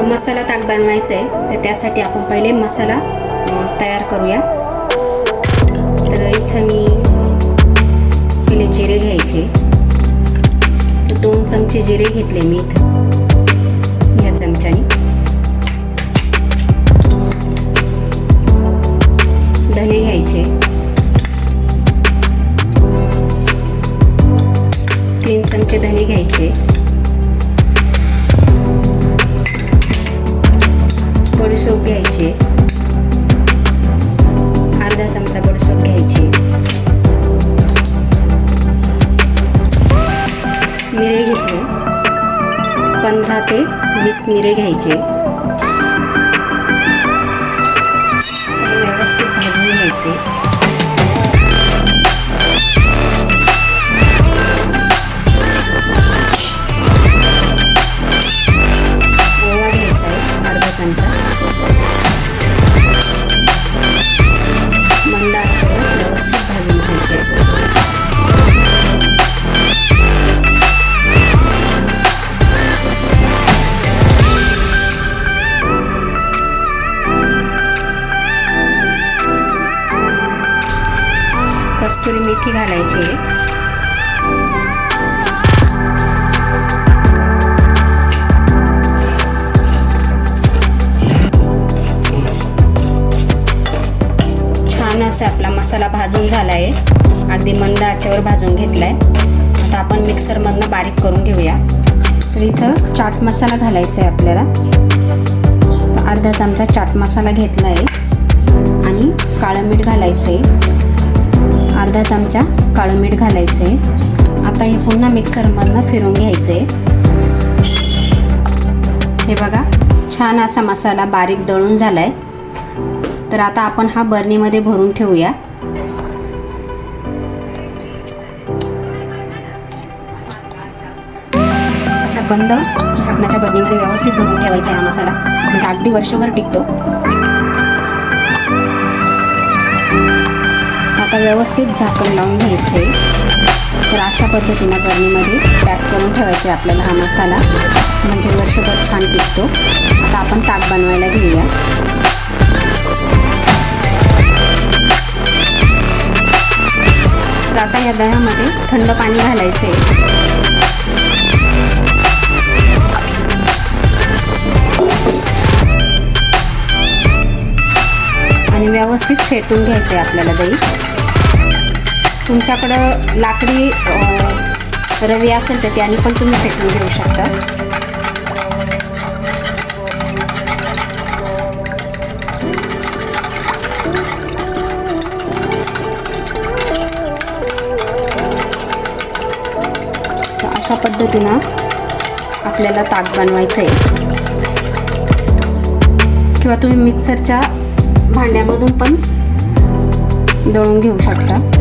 आता मसाला ताक बनवायचं आहे तर त्यासाठी आपण पहिले मसाला तयार करूया. तर इथं मी पहिले जिरे घ्यायचे. तर दोन चमचे जिरे घेतले मी इथं या चमच्याने. धने घ्यायचे. तीन चमचे धने घ्यायचे. बडीशोप घ्यायचे अर्धा चमचा बडीशोप घ्यायची. मिरे घेतले. पंधरा ते वीस मिरे घ्यायचे. व्यवस्थित भाजून घ्यायचे. कस्तुरी मेथी घालायची. आहे छान असा आपला मसाला भाजून झाला आहे अगदी मंद आचेवर भाजून घेतला आहे आता आपण मिक्सरमधनं बारीक करून घेऊया. तर इथं चाट मसाला घालायचा आहे आपल्याला. तर अर्धा चमचा चाट मसाला घेतला आहे आणि काळं मीठ घालायचं आहे अर्धा चमचा काळं मीठ घालायचं. आहे आता हे पुन्हा मिक्सरमधनं फिरून घ्यायचं. आहे हे बघा छान असा मसाला बारीक दळून झाला आहे तर आता आपण हा बर्नीमध्ये भरून ठेवूया. अशा बंद. झाकणाच्या बर्नीमध्ये व्यवस्थित भरून ठेवायचा आहे हा मसाला. म्हणजे अगदी वर्षभर टिकतो. आता व्यवस्थित झाकण लावून घ्यायचं. आहे तर अशा पद्धतीनं बर्नीमध्ये पॅक करून ठेवायचे आहे आपल्याला हा मसाला. म्हणजे वर्षभर छान टिकतो. आता आपण ताक बनवायला घेऊया. तर आता या दह्यामध्ये थंड पाणी घालायचं. आहे आणि व्यवस्थित फेटून घ्यायचं आहे आपल्याला दही. तुमच्याकडं लाकडी रवी असेल तर त्याने पण तुम्ही फेटून घेऊ शकता. अशा पद्धतीनं आपल्याला ताक बनवायचं आहे किंवा तुम्ही मिक्सरच्या भांड्यामधून पण दळून घेऊ शकता.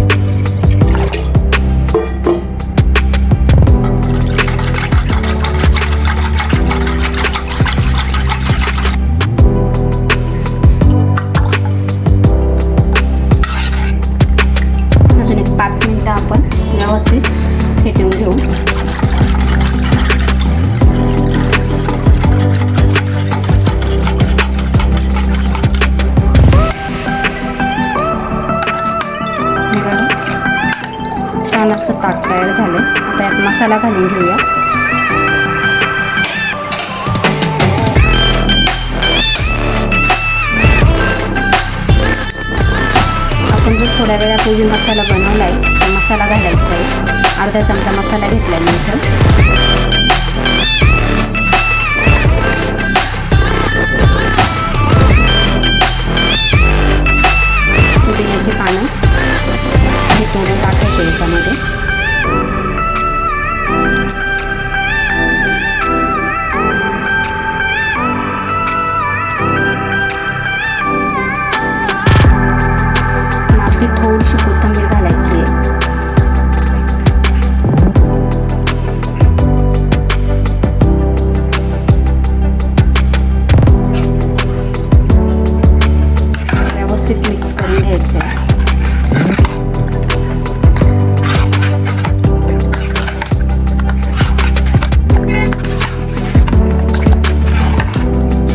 पाच आपण व्यवस्थित फेटून घेऊ छान असं ताक तयार झालं आता यात मसाला घालून घेऊया. थोड्या वेळापूर्वी मसाला बनवला आहे तो मसाला घालायचा आहे. अर्धा चमचा मसाला घेतला आहे मी इथं.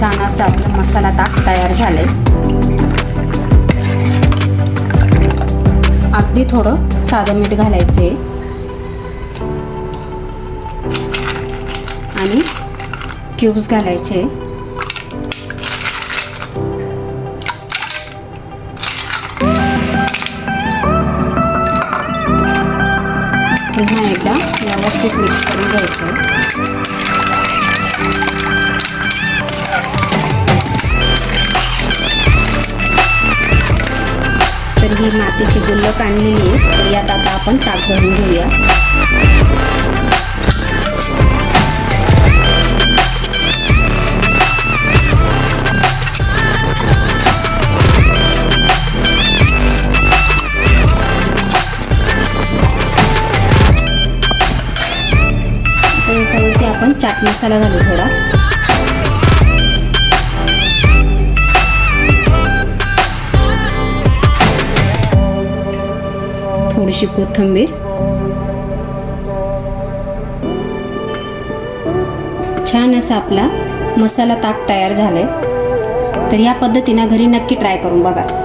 मसाला ताक तयार झालंय. अगदी थोडं साधं मीठ घालायचे आणि क्यूब्स घालायचे. पुन्हा एकदा व्यवस्थित मिक्स करून घ्यायचं ही मातीची गुल्लक आणलेली आहे. तर यात आता आपण ताक भरून घेऊया. याच्यावरती आपण चाट मसाला घालू थोडा. थोडीशी कोथिंबीर. छान असा आपला मसाला ताक तयार झालाय. तर या पद्धतीनं घरी नक्की ट्राय करून बघा.